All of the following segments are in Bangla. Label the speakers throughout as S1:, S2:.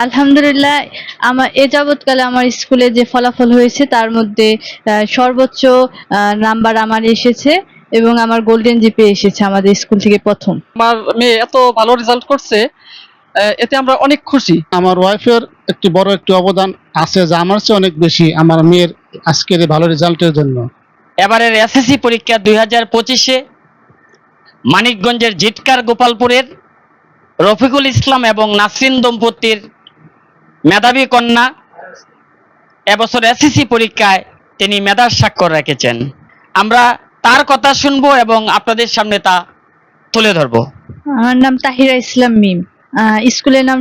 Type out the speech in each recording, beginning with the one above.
S1: আলহামদুলিল্লাহ আমার এ যাবৎকালে আমার স্কুলে যে ফলাফল হয়েছে তার মধ্যে সর্বোচ্চ নাম্বার আমার এসেছে এবং আমার গোল্ডেন জিপে এসেছে আমাদের স্কুল থেকে প্রথম।
S2: আমার মেয়ে এত ভালো রেজাল্ট করছে এতে আমরা অনেক খুশি।
S3: আমার ওয়াইফের একটি বড় একটি অবদান আছে যা আমার চেয়ে অনেক বেশি আমার মেয়ের আজকের ভালো রেজাল্টের জন্য।
S4: এবারের এসএসসি পরীক্ষা দুই হাজার পঁচিশে মানিকগঞ্জের জিটকার গোপালপুরের রফিকুল ইসলাম এবং নাসরিন দম্পতির মেধাবী কন্যা এবছর এসএসসি পরীক্ষায় তিনি মেধার স্বাক্ষর রেখেছেন। আমরা তার কথা শুনব এবং আপনাদের সামনে তা তুলে ধরবো।
S1: আমার নাম তাহিরা ইসলাম মিম। স্কুলের নাম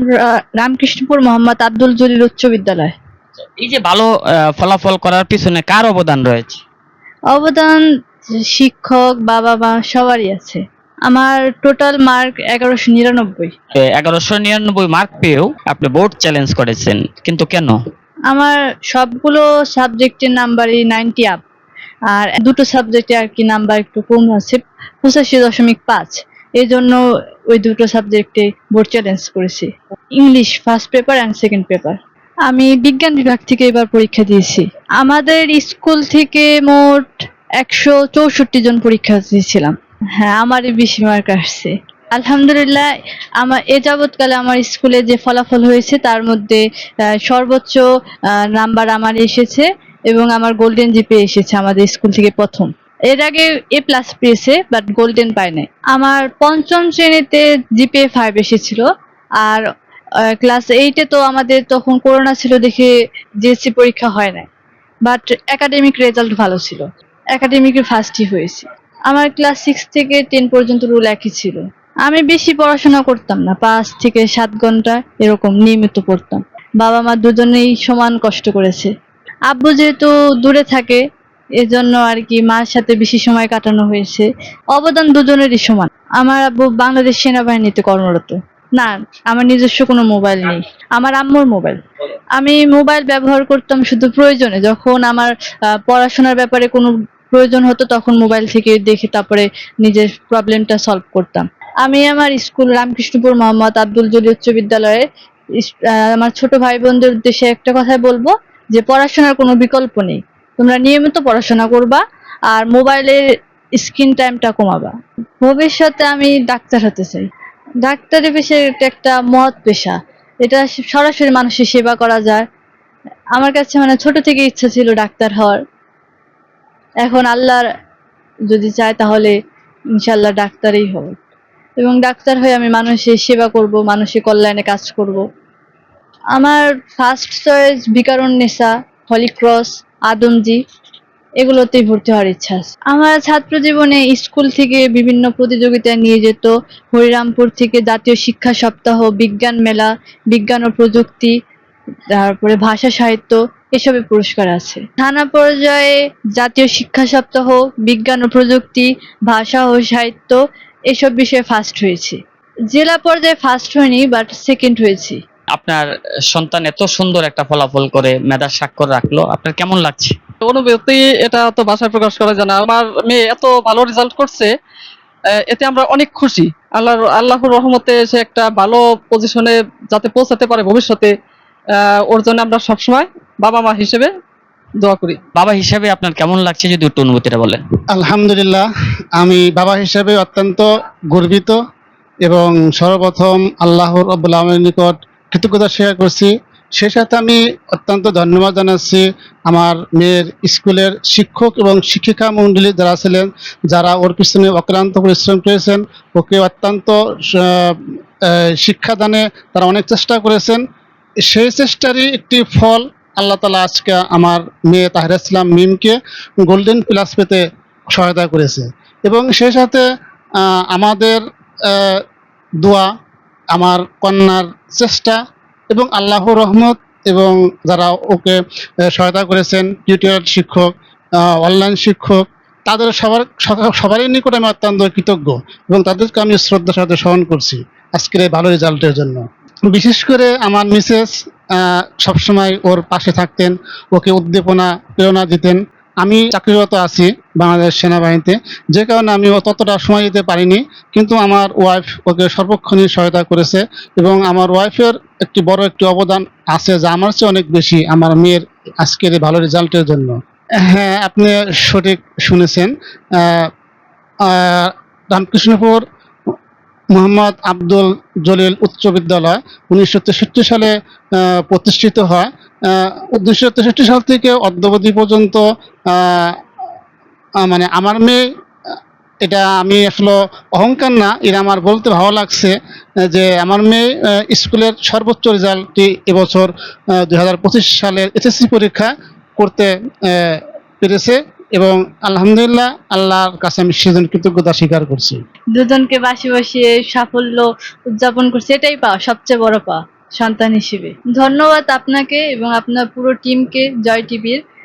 S1: রামকৃষ্ণপুর মোহাম্মদ আব্দুল জলিল উচ্চ বিদ্যালয়।
S4: এই যে ভালো ফলাফল করার পিছনে কার অবদান রয়েছে?
S1: অবদান শিক্ষক বাবা মা সবারই আছে। আমার টোটাল মার্ক এগারোশো নিরানব্বই।
S4: এগারোশো নিরানব্বই মার্ক পেয়েও আপনি বোর্ড চ্যালেঞ্জ করেছেন কিন্তু কেন?
S1: আমার সবগুলো সাবজেক্টের নাম্বারই নাইনটি আপ আর দুটো সাবজেক্টে আর কি নাম্বার একটু কম আছে পঁচাশি দশমিক পাঁচ। এই জন্য ওই দুটো সাবজেক্টে বোর্ড চ্যালেঞ্জ করেছি। English first paper and second paper আমি বিজ্ঞান বিভাগ থেকে এবার পরীক্ষা দিয়েছি। আমাদের স্কুল থেকে মোট একশো চৌষট্টি জন পরীক্ষা দিয়েছিলাম হ্যাঁ আমারই বেশি মার্ক আসছে। আলহামদুলিল্লাহ আমার এ যাবৎকালে আমার স্কুলে যে ফলাফল হয়েছে, তার মধ্যে সর্বোচ্চ নাম্বার আমার এসেছে এবং আমার গোল্ডেন জিপে এসেছে আমাদের স্কুল থেকে প্রথম। এর আগে এ প্লাস পেয়েছে বাট গোল্ডেন পায় নাই। আমার পঞ্চম শ্রেণীতে জিপে ফাইভ এসেছিল, আর ক্লাস এইটে তো আমাদের তখন করোনা ছিল দেখে জিএসসি পরীক্ষা হয় নাই। বাট একাডেমিক রেজাল্ট ভালো ছিল। একাডেমিকে ফার্স্টই হয়েছে। আমার ক্লাস সিক্স থেকে টেন পর্যন্ত রুল একই ছিল। আমি বেশি পড়াশোনা করতাম না, পাঁচ থেকে সাত ঘণ্টা এরকম নিয়মিত পড়তাম। বাবা মা দুজনেই সমান কষ্ট করেছে। আব্বু যেহেতু দূরে থাকে, এজন্য আর কি মার সাথে বেশি সময় কাটানো হয়েছে। অবদান দুজনেরই সমান। আমার আব্বু বাংলাদেশ সেনাবাহিনীতে কর্মরত। না, আমার নিজস্ব কোনো মোবাইল নেই। আমার আম্মুর মোবাইল। আমি মোবাইল ব্যবহার করতাম শুধু প্রয়োজনে। যখন আমার পড়াশোনার ব্যাপারে কোনো প্রয়োজন হতো তখন মোবাইল থেকে দেখে তারপরে নিজের প্রবলেমটা সলভ করতাম। আমি আমার স্কুল রামকৃষ্ণপুর মোহাম্মদ আব্দুল জলি উচ্চ বিদ্যালয়ে আমার ছোট ভাই বোনদের উদ্দেশ্যে একটা কথাই বলব যে পড়াশোনার কোনো বিকল্প নেই। তোমরা নিয়মিত পড়াশোনা করবা আর মোবাইলের স্ক্রিন টাইমটা কমাবা। ভবিষ্যতে আমি ডাক্তার হতে চাই। ডাক্তারি পেশা এটা একটা মহৎ পেশা। এটা সরাসরি মানুষের সেবা করা যায়। আমার কাছে মানে ছোট থেকে ইচ্ছা ছিল ডাক্তার হওয়ার। এখন আল্লাহর যদি চায় তাহলে ইনশাল্লাহ ডাক্তারই হব এবং ডাক্তার হয়ে আমি মানুষের সেবা করব, মানুষের কল্যাণে কাজ করব। আমার ফার্স্ট চয়েস বিকারুন নেশা হলিক্রস আদমজি, এগুলোতেই ভর্তি হওয়ার ইচ্ছা আছে। আমার ছাত্র জীবনে স্কুল থেকে বিভিন্ন প্রতিযোগিতায় নিয়ে যেত। হরিরামপুর থেকে জাতীয় শিক্ষা সপ্তাহ, বিজ্ঞান মেলা, বিজ্ঞান ও প্রযুক্তি তারপরে ভাষা সাহিত্য এসবে পুরস্কার আছে। থানা পর্যায়ে জাতীয় শিক্ষা সপ্তাহ বিজ্ঞান ও প্রযুক্তি ভাষা ও সাহিত্য এসব বিষয়ে ফার্স্ট হয়েছি। জেলা পর্যায়ে ফার্স্ট হয়নি বাট সেকেন্ড হয়েছি।
S4: আপনার সন্তান এত সুন্দর একটা ফলাফল করে মেধার স্বাক্ষর রাখল আপনার কেমন লাগছে?
S2: অনুভূতি এটা তো ভাষায় প্রকাশ করা যায় না। আমার মেয়ে এত ভালো রেজাল্ট করছে আহ, এতে আমরা অনেক খুশি। আল্লাহর আল্লাহর রহমতে সে একটা ভালো পজিশনে যাতে পৌঁছাতে পারে ভবিষ্যতে। ওর জন্য আমরা সবসময় বাবা মা হিসেবে দোয়া করি।
S4: বাবা হিসাবে আপনার কেমন লাগছে যদি একটু অনুভূতিটা বলেন?
S3: আলহামদুলিল্লাহ আমি বাবা হিসেবে অত্যন্ত গর্বিত এবং সর্বপ্রথম আল্লাহর রব্বুল আলমের নিকট কৃতজ্ঞতা শেয়ার করছি। সে সাথে আমি অত্যন্ত ধন্যবাদ জানাচ্ছি আমার মেয়ের স্কুলের শিক্ষক এবং শিক্ষিকা মণ্ডলী যারা ছিলেন যারা ওর পিছনে অক্লান্ত পরিশ্রম করেছেন ওকে অত্যন্ত শিক্ষাদানে তারা অনেক চেষ্টা করেছেন। সেই চেষ্টারই একটি ফল আল্লাহ তালা আজকে আমার মেয়ে তাহির ইসলাম মিমকে গোল্ডেন প্লাস পেতে সহায়তা করেছে। এবং সেই সাথে আমাদের দোয়া, আমার কন্যার চেষ্টা এবং আল্লাহর রহমত এবং যারা ওকে সহায়তা করেছেন টিউটোরিয়াল শিক্ষক অনলাইন শিক্ষক, তাদের সবার- সবারই নিকট আমি অত্যন্ত কৃতজ্ঞ এবং তাদেরকে আমি শ্রদ্ধার সাথে স্মরণ করছি। আজকের এই ভালো রেজাল্টের জন্য। বিশেষ করে আমার মিসেস সবসময় ওর পাশে থাকতেন, ওকে উদ্দীপনা, প্রেরণা দিতেন। আমি চাকরিরত আছি বাংলাদেশ সেনাবাহিনীতে, যে কারণে আমি ততটা সময় দিতে পারিনি, কিন্তু আমার ওয়াইফ ওকে সর্বক্ষণই সহায়তা করেছে এবং আমার ওয়াইফের একটি বড় একটি অবদান আছে যা আমার চেয়ে অনেক বেশি আমার মেয়ের আজকের ভালো রেজাল্টের জন্য। হ্যাঁ আপনি সঠিক শুনেছেন। রামকৃষ্ণপুর মোহাম্মদ আব্দুল জলিল উচ্চ বিদ্যালয় উনিশশো তেষট্টি সালে প্রতিষ্ঠিত হয়। উনিশশো তেষট্টি সাল থেকে অদ্যাবধি পর্যন্ত মানে আমার মেয়ে এটা আমি আসলে অহংকার না এটা আমার বলতে ভালো লাগছে যে আমার মেয়ে স্কুলের সর্বোচ্চ রেজাল্টটি এবছর দু হাজার পঁচিশ সালের এসএসসি পরীক্ষা করতে পেরেছে। এবং আলহামদুলিল্লাহ আল্লাহর কাছে আমি সেজন কৃতজ্ঞতা স্বীকার করছি।
S1: দুজনকে বাসি বসিয়ে সাফল্য উদযাপন করছে, এটাই পা সবচেয়ে বড় পা সন্তান হিসেবে। ধন্যবাদ আপনাকে এবং আপনার পুরো টিমকে জয় টিভির।